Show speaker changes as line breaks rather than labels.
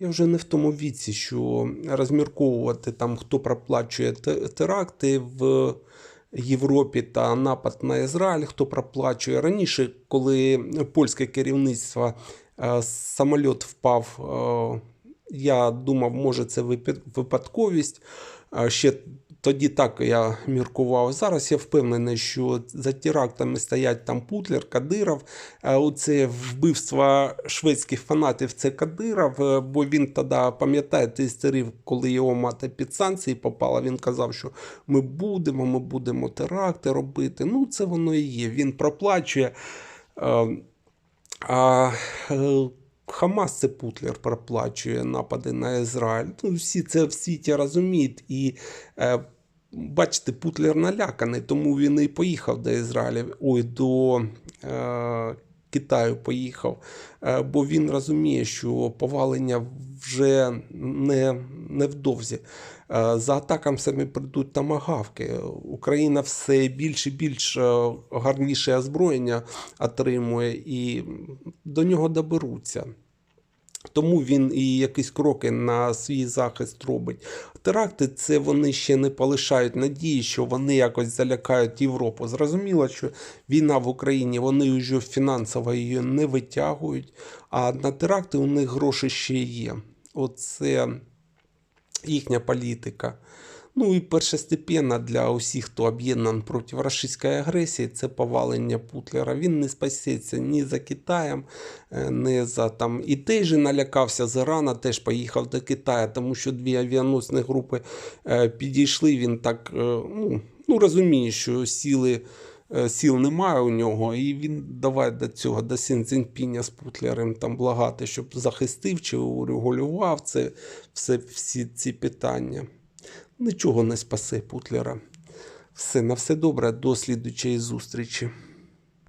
Я вже не в тому віці, що розмірковувати там, хто проплачує теракти в Європі та напад на Ізраїль, хто проплачує раніше, коли польське керівництво е, самоліт впав. е, Я думав, може, це випадковість. Е, Ще тоді так я міркував. Зараз я впевнений, що за терактами стоять там Путлер, Кадиров. Е, Оце вбивство шведських фанатів це Кадиров, е, бо він тоді, пам'ятаєте, істерив, коли його мати під санкції попала, він казав, що ми будемо, ми будемо теракти робити. Ну, це воно і є. Він проплачує. Е, А е, Хамас це Путлер проплачує напади на Ізраїль. Ну, всі це в світі розуміють. І е, бачите, Путлер наляканий, тому він і поїхав до Ізраїля. Ой, до е, Китаю поїхав. Е, бо він розуміє, що повалення вже не, невдовзі. Е, За атаками самі прийдуть тамагавки. Україна все більше і більш гарніше озброєння отримує і до нього доберуться. Тому він і якісь кроки на свій захист робить. Теракти це вони ще не полишають надії, що вони якось залякають Європу. Зрозуміло, що війна в Україні вони вже фінансово її не витягують, а на теракти у них гроші ще є. Оце їхня політика. Ну і першостепенна для усіх, хто об'єднаний проти російської агресії, це повалення Путлера. Він не спасеться ні за Китаєм, е, ні за там. І теж же налякався з Ірана, теж поїхав до Китаю, тому що дві авіаносні групи е, підійшли. Він так е, ну, ну розуміє, що сіли. Сіл немає у нього, і він давай до цього, до Сінцзіньпіня з Путлером там благати, щоб захистив чи урегулював це все, всі ці питання. Нічого не спасе Путлера. Все, на все добре, до слідучої зустрічі.